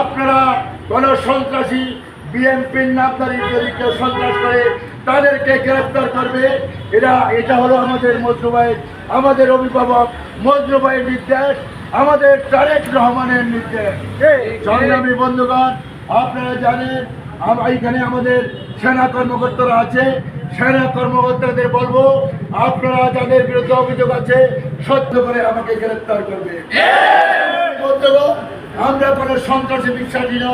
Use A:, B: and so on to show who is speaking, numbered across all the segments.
A: আপনারা কোন সন্ত্রাসী বিএনপির যদি কেউ সন্ত্রাস করে তাদেরকে গ্রেফতার করবে। এরা এটা হলো আমাদের মজরুবাইয়ের আমাদের অভিভাবক মজরুবাইয়ের নির্দেশ আমাদের তারেক রহমানের নির্দেশ। সংগ্রামী বন্ধুগণ আপনারা জানেন এইখানে আমাদের সেনা কর্মকর্তারা আছে। সেনা কর্মকর্তাদের বলব আপনারা যাদের বিরুদ্ধে অভিযোগ আছে সত্য করে আমাকে গ্রেফতার করবে। আমরা কোনো সন্ত্রাসী বিশ্বাসী না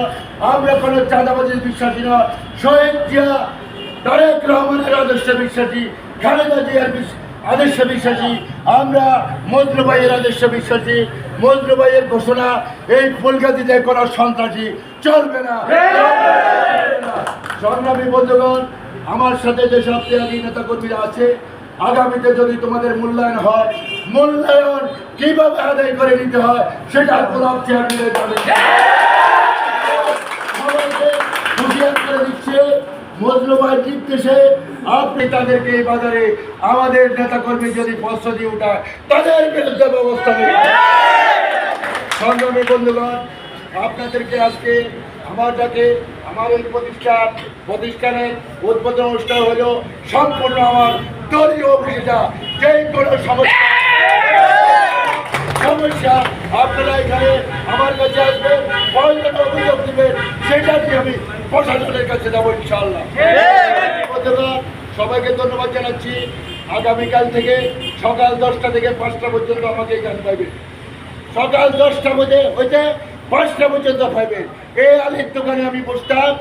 A: আমরা কোনো চাঁদাবাজির বিশ্বাসী না শহীদ জিয়া তারেক রহমানের আদর্শে বিশ্বাসী খালেদা জিয়ার আদর্শে বিশ্বাসী আমরা মজরুবাইয়ের আদর্শে বিশ্বাসী। মজরুবাইয়ের ঘোষণা এই ফুলগাতিতে কোনো সন্ত্রাসী চলবে না। চলবে! না। সংগ্রামী বন্ধুগণ আমার সাথে যে সব ত্যাগী নেতা কর্মীরা আছে আগামীতে যদি তোমাদের মূল্যায়ন হয়, মূল্যায়ন কীভাবে আদায় করে নিতে হয়, সেটা গোলাপ সবাইকে করে দিচ্ছে নির্দেশে আপনি তাদেরকে বাজারে আমাদের নেতাকর্মী যদি দিয়ে ব্যবস্থা আপনাদেরকে আজকে আমার যাকে আমার এই প্রতিষ্ঠান, প্রতিষ্ঠানের উদ্বোধন অনুষ্ঠান হলো সম্পূর্ণ আমার দলীয় অভিযোগটা যে কোনো সমস্যা সমস্যা আপনারা এখানে আমার কাছে আসবেন প্রয়োজন অভিযোগ দিবেন, সেটা দিয়ে আমি প্রশাসনের কাছে যাব ইনশাল্লাহ সবাইকে ধন্যবাদ জানাচ্ছি। আগামীকাল থেকে সকাল দশটা থেকে পাঁচটা পর্যন্ত আমাকে এখানে পাইবে সকাল দশটা বাজে হইতে পাঁচটা পর্যন্ত পাইবে এই আলীর দোকানে আমি বসতাম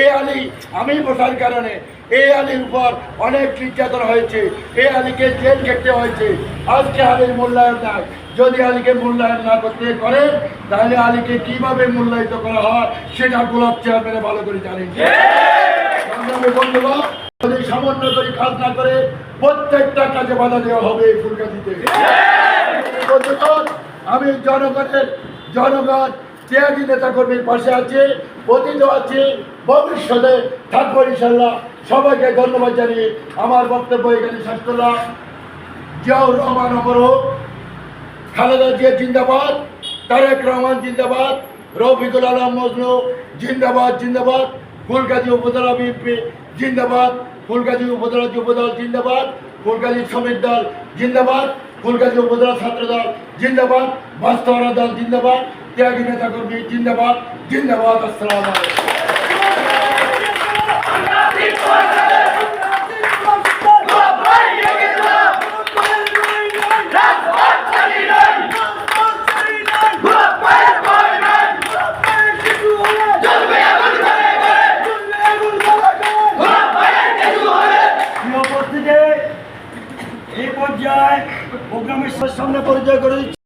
A: এই আলী আমি বসার কারণে এই আলীর উপর অনেক নির্যাতন হয়েছে এই আলীকে জেল খেটতে হয়েছে। আজকে আলীর মূল্যায়ন নাই। যদি আলীকে মূল্যায়ন না করতে করেন তাহলে আলীকে কীভাবে মূল্যায়িত করা হয় সেটা গোলাপ চেয়ারম্যানে ভালো করে সংগ্রামী বন্ধুগণ যদি সামান্য করে কাজ না করে প্রত্যেকটা কাজে বাধা দেওয়া হবে ফুলগাছিতে বন্ধুগণ, আমি জনগণের জনগণ ত্যাগী নেতা কর্মীর পাশে আছে অতীত আছে। ভবিষ্যতে থাকব ইনশাল্লাহ সবাইকে ধন্যবাদ জানিয়ে আমার বক্তব্য এখানে শেষ করলাম। জিয়াউর রহমান অমর হোক, খালেদা জিয়া জিন্দাবাদ, তারেক রহমান জিন্দাবাদ, রফিকুল আলম মজনু জিন্দাবাদ জিন্দাবাদ, ফুলগাজী উপজেলা বিএনপি জিন্দাবাদ, ফুলগাজী উপজেলা যুবদল জিন্দাবাদ, ফুলগাজী শ্রমিক দল জিন্দাবাদ। ফুলগাজী উপজেলা ছাত্র দল জিন্দাবাদ বাস্তবরা দল জিন্দাবাদ ত্যাগী নেতাকর্মী জিন্দাবাদ জিন্দাবাদ আসসালাম আলাইকুম।
B: পর্যায়ে প্রোগ্রামের সামনে পরিচয় করে দিচ্ছি।